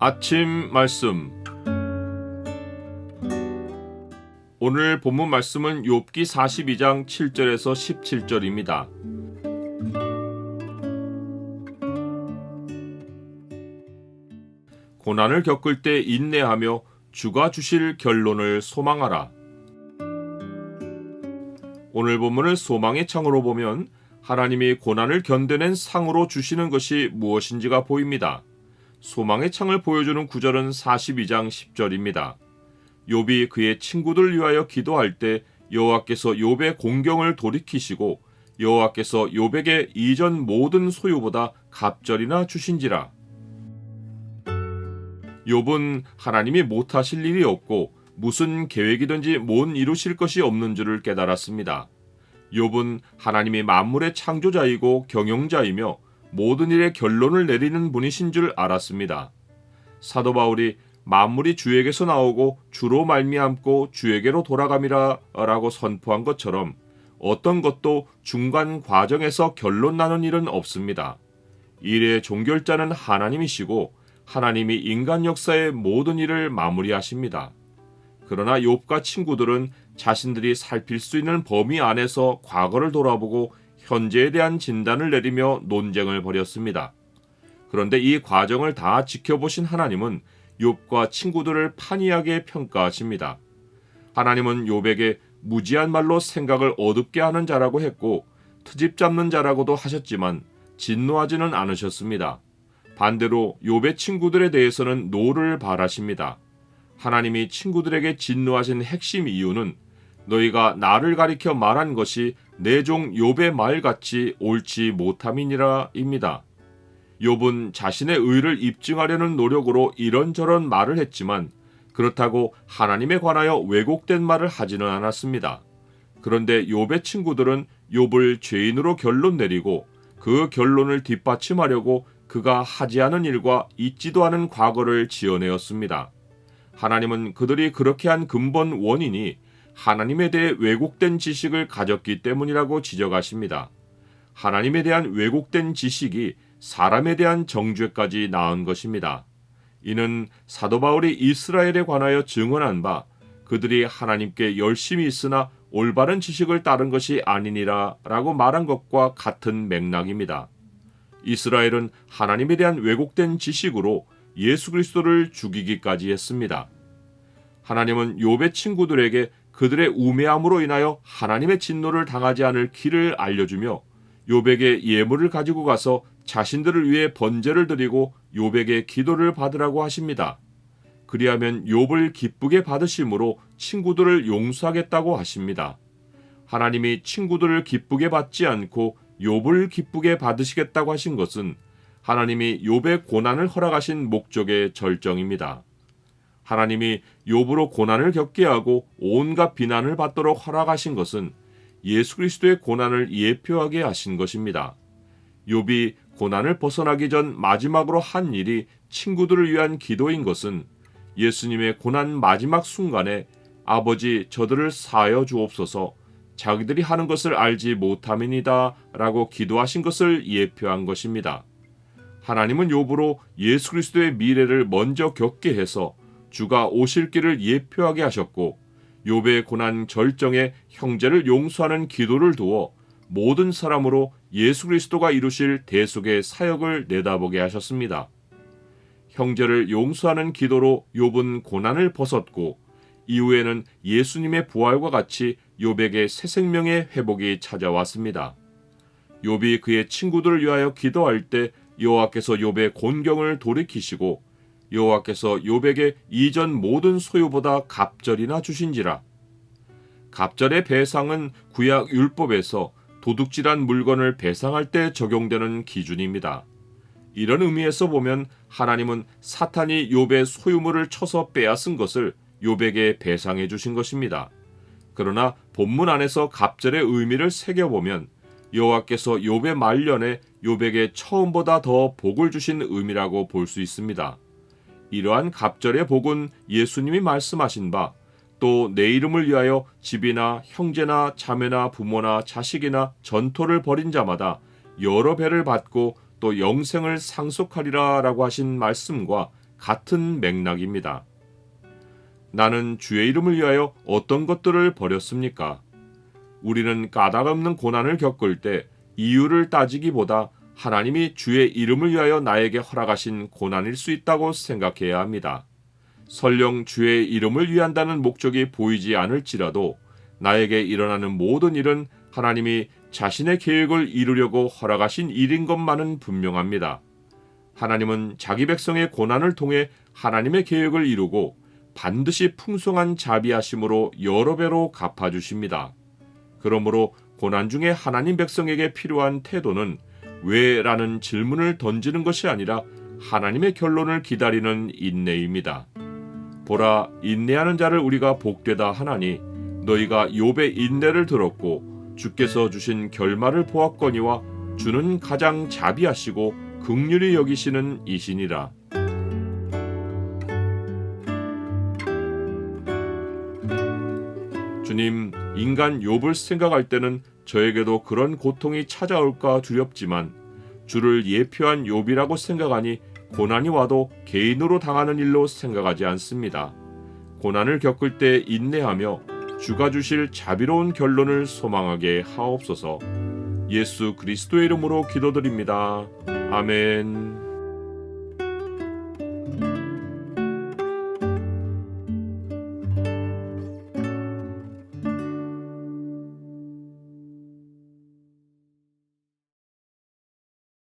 아침 말씀 오늘 본문 말씀은 욥기 42장 7절에서 17절입니다. 고난을 겪을 때 인내하며 주가 주실 결론을 소망하라. 오늘 본문을 소망의 창으로 보면 하나님이 고난을 견뎌낸 상으로 주시는 것이 무엇인지가 보입니다. 소망의 창을 보여주는 구절은 42장 10절입니다. 욥이 그의 친구들 위하여 기도할 때 여호와께서 욥의 공경을 돌이키시고 여호와께서 욥에게 이전 모든 소유보다 갑절이나 주신지라. 욥은 하나님이 못하실 일이 없고 무슨 계획이든지 못 이루실 것이 없는 줄을 깨달았습니다. 욥은 하나님이 만물의 창조자이고 경영자이며 모든 일의 결론을 내리는 분이신 줄 알았습니다. 사도 바울이 만물이 주에게서 나오고 주로 말미암고 주에게로 돌아감이라라고 선포한 것처럼 어떤 것도 중간 과정에서 결론 나는 일은 없습니다. 일의 종결자는 하나님이시고 하나님이 인간 역사의 모든 일을 마무리하십니다. 그러나 욥과 친구들은 자신들이 살필 수 있는 범위 안에서 과거를 돌아보고 현재에 대한 진단을 내리며 논쟁을 벌였습니다. 그런데 이 과정을 다 지켜보신 하나님은 욥과 친구들을 판이하게 평가하십니다. 하나님은 욥에게 무지한 말로 생각을 어둡게 하는 자라고 했고 트집 잡는 자라고도 하셨지만 진노하지는 않으셨습니다. 반대로 욥의 친구들에 대해서는 노를 바라십니다. 하나님이 친구들에게 진노하신 핵심 이유는 너희가 나를 가리켜 말한 것이 내종 욥의 말같이 옳지 못함이니라입니다. 욥은 자신의 의를 입증하려는 노력으로 이런저런 말을 했지만 그렇다고 하나님에 관하여 왜곡된 말을 하지는 않았습니다. 그런데 욥의 친구들은 욥을 죄인으로 결론 내리고 그 결론을 뒷받침하려고 그가 하지 않은 일과 잊지도 않은 과거를 지어내었습니다. 하나님은 그들이 그렇게 한 근본 원인이 하나님에 대해 왜곡된 지식을 가졌기 때문이라고 지적하십니다. 하나님에 대한 왜곡된 지식이 사람에 대한 정죄까지 낳은 것입니다. 이는 사도 바울이 이스라엘에 관하여 증언한 바 그들이 하나님께 열심히 있으나 올바른 지식을 따른 것이 아니니라 라고 말한 것과 같은 맥락입니다. 이스라엘은 하나님에 대한 왜곡된 지식으로 예수 그리스도를 죽이기까지 했습니다. 하나님은 욥의 친구들에게 그들의 우매함으로 인하여 하나님의 진노를 당하지 않을 길을 알려주며 욥에게 예물을 가지고 가서 자신들을 위해 번제를 드리고 욥에게 기도를 받으라고 하십니다. 그리하면 욥을 기쁘게 받으심으로 친구들을 용서하겠다고 하십니다. 하나님이 친구들을 기쁘게 받지 않고 욥을 기쁘게 받으시겠다고 하신 것은 하나님이 욥의 고난을 허락하신 목적의 절정입니다. 하나님이 욥으로 고난을 겪게 하고 온갖 비난을 받도록 허락하신 것은 예수 그리스도의 고난을 예표하게 하신 것입니다. 욥이 고난을 벗어나기 전 마지막으로 한 일이 친구들을 위한 기도인 것은 예수님의 고난 마지막 순간에 아버지 저들을 사하여 주옵소서 자기들이 하는 것을 알지 못함이니다 라고 기도하신 것을 예표한 것입니다. 하나님은 욥으로 예수 그리스도의 미래를 먼저 겪게 해서 주가 오실 길을 예표하게 하셨고 욥의 고난 절정에 형제를 용서하는 기도를 두어 모든 사람으로 예수 그리스도가 이루실 대속의 사역을 내다보게 하셨습니다. 형제를 용서하는 기도로 욥은 고난을 벗었고 이후에는 예수님의 부활과 같이 욥에게 새 생명의 회복이 찾아왔습니다. 욥이 그의 친구들을 위하여 기도할 때 여호와께서 욥의 곤경을 돌이키시고 여호와께서 욥에게 이전 모든 소유보다 갑절이나 주신지라. 갑절의 배상은 구약 율법에서 도둑질한 물건을 배상할 때 적용되는 기준입니다. 이런 의미에서 보면 하나님은 사탄이 욥의 소유물을 쳐서 빼앗은 것을 욥에게 배상해 주신 것입니다. 그러나 본문 안에서 갑절의 의미를 새겨보면 여호와께서 욥의 말년에 욥에게 처음보다 더 복을 주신 의미라고 볼 수 있습니다. 이러한 갑절의 복은 예수님이 말씀하신 바 또 내 이름을 위하여 집이나 형제나 자매나 부모나 자식이나 전토를 벌인 자마다 여러 배를 받고 또 영생을 상속하리라 라고 하신 말씀과 같은 맥락입니다. 나는 주의 이름을 위하여 어떤 것들을 버렸습니까? 우리는 까닭없는 고난을 겪을 때 이유를 따지기보다 하나님이 주의 이름을 위하여 나에게 허락하신 고난일 수 있다고 생각해야 합니다. 설령 주의 이름을 위한다는 목적이 보이지 않을지라도 나에게 일어나는 모든 일은 하나님이 자신의 계획을 이루려고 허락하신 일인 것만은 분명합니다. 하나님은 자기 백성의 고난을 통해 하나님의 계획을 이루고 반드시 풍성한 자비하심으로 여러 배로 갚아주십니다. 그러므로 고난 중에 하나님 백성에게 필요한 태도는 왜 라는 질문을 던지는 것이 아니라 하나님의 결론을 기다리는 인내입니다. 보라 인내하는 자를 우리가 복되다 하나니 너희가 욥의 인내를 들었고 주께서 주신 결말을 보았거니와 주는 가장 자비하시고 극률이 여기시는 이시니라. 주님, 인간 욥을 생각할 때는 저에게도 그런 고통이 찾아올까 두렵지만 주를 예표한 욥이라고 생각하니 고난이 와도 개인으로 당하는 일로 생각하지 않습니다. 고난을 겪을 때 인내하며 주가 주실 자비로운 결론을 소망하게 하옵소서. 예수 그리스도의 이름으로 기도드립니다. 아멘.